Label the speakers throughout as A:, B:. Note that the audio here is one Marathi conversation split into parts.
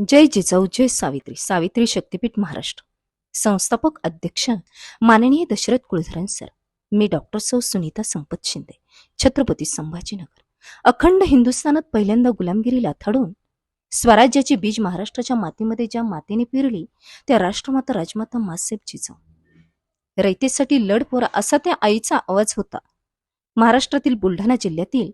A: जय जिजाऊ जय सावित्री सावित्री शक्तीपीठ महाराष्ट्र. संस्थापक अध्यक्ष माननीय दशरथ कुलधरन सर मी डॉक्टर सौ सुनीता संपत शिंदे छत्रपती संभाजीनगर. अखंड हिंदुस्थानात पहिल्यांदा गुलामगिरी लाथाडून स्वराज्याची बीज महाराष्ट्राच्या मातीमध्ये ज्या मातेने पेरली त्या राष्ट्रमाता राजमाता मासेब जिजाऊ. रयतेसाठी लढ पोरा असा त्या आईचा आवाज होता. महाराष्ट्रातील बुलढाणा जिल्ह्यातील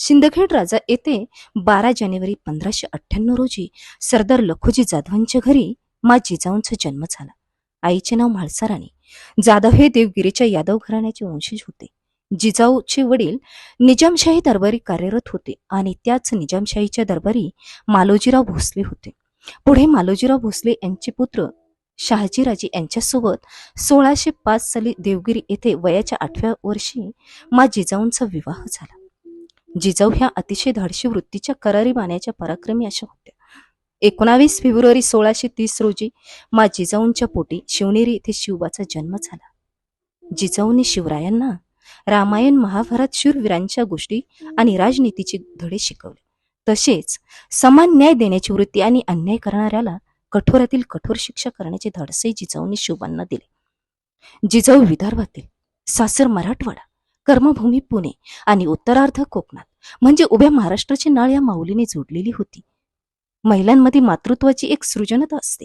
A: शिंदखेड राजा येथे बारा जानेवारी पंधराशे अठ्ठ्याण्णव रोजी सरदार लखोजी जाधवांच्या घरी मा जिजाऊंचा जन्म झाला. आईचे नाव म्हाळसाराणी जाधव हे देवगिरीच्या यादव घराण्याचे वंशज होते. जिजाऊचे वडील निजामशाही दरबारी कार्यरत होते आणि त्याच निजामशाहीच्या दरबारी मालोजीराव भोसले होते. पुढे मालोजीराव भोसले यांचे पुत्र शहाजीराजे यांच्यासोबत सोळाशे पाच साली देवगिरी येथे वयाच्या आठव्या वर्षी मा जिजाऊंचा विवाह झाला. जिजाऊ ह्या अतिशय धाडशी वृत्तीच्या करारी मान्याच्या पराक्रमी अशा होत्या. एकोणावीस फेब्रुवारी सोळाशे तीस रोजी मा जिजाऊंच्या पोटी शिवनेरी येथे शिवबाचा जन्म झाला. जिजाऊंनी शिवरायांना रामायण महाभारत शूरवीरांच्या गोष्टी आणि राजनीतीचे धडे शिकवले. तसेच समान न्याय देण्याची वृत्ती आणि अन्याय करणाऱ्याला कठोरातील कठोर शिक्षा करण्याचे धाडसही जिजाऊंनी शिवबांना दिले. जिजाऊ विदर्भातील सासर मराठवाडा कर्मभूमी पुणे आणि उत्तरार्ध कोकणात. म्हणजे उभ्या महाराष्ट्राची नाळ या माऊलीने जोडलेली होती. महिलांमध्ये मातृत्वाची एक सृजनता असते.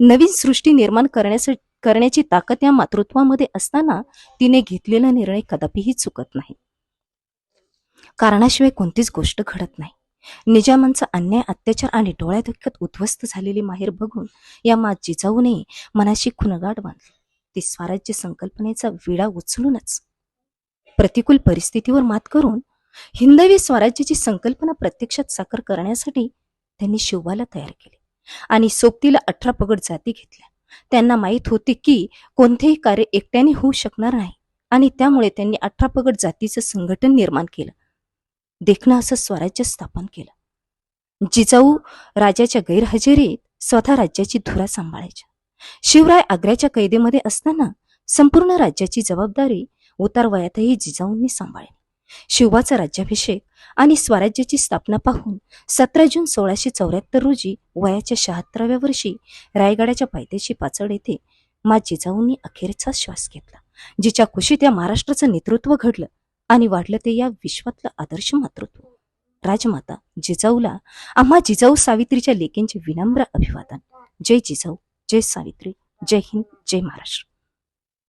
A: नवीन सृष्टी निर्माण करण्यासाठी करण्याची ताकद या मातृत्वामध्ये असताना तिने घेतलेला निर्णय कदापिही चुकत नाही. कारणाशिवाय कोणतीच गोष्ट घडत नाही. निजामांचा अन्याय अत्याचार आणि डोळ्याधक्क्यात उद्ध्वस्त झालेली माहेर बघून या मा जिजाऊने मनाशी खुणगाट बांधली. ती स्वराज्य संकल्पनेचा विडा उचलूनच प्रतिकूल परिस्थितीवर मात करून हिंदवी स्वराज्याची संकल्पना प्रत्यक्षात साकार करण्यासाठी त्यांनी शिवबाला तयार केले आणि सोबतीला अठरा पगड जाती घेतल्या. त्यांना माहीत होते की कोणतेही कार्य एकट्याने होऊ शकणार नाही आणि त्यामुळे त्यांनी अठरा पगड जातीचं संघटन निर्माण केलं. देखणं असं स्वराज्य स्थापन केलं. जिजाऊ राजाच्या गैरहजेरीत स्वतः राज्याची धुरा सांभाळायच्या. शिवराय आग्र्याच्या कैदेमध्ये असताना संपूर्ण राज्याची जबाबदारी उतार वयातही जिजाऊंनी सांभाळली. शिवबाचा राज्याभिषेक आणि स्वराज्याची स्थापना पाहून सतरा जून सोळाशे चौऱ्याहत्तर रोजी वयाच्या शहात्तराव्या वर्षी रायगडाच्या पायथ्याशी पाचड येथे मा जिजाऊंनी अखेरचा श्वास घेतला जिच्या खुशीत या महाराष्ट्राचं नेतृत्व घडलं आणि वाढलं ते या विश्वातलं आदर्श मातृत्व. राजमाता जिजाऊला आम्हा जिजाऊ सावित्रीच्या लेकींचे विनम्र अभिवादन. जय जिजाऊ जय सावित्री जय हिंद जय महाराष्ट्र.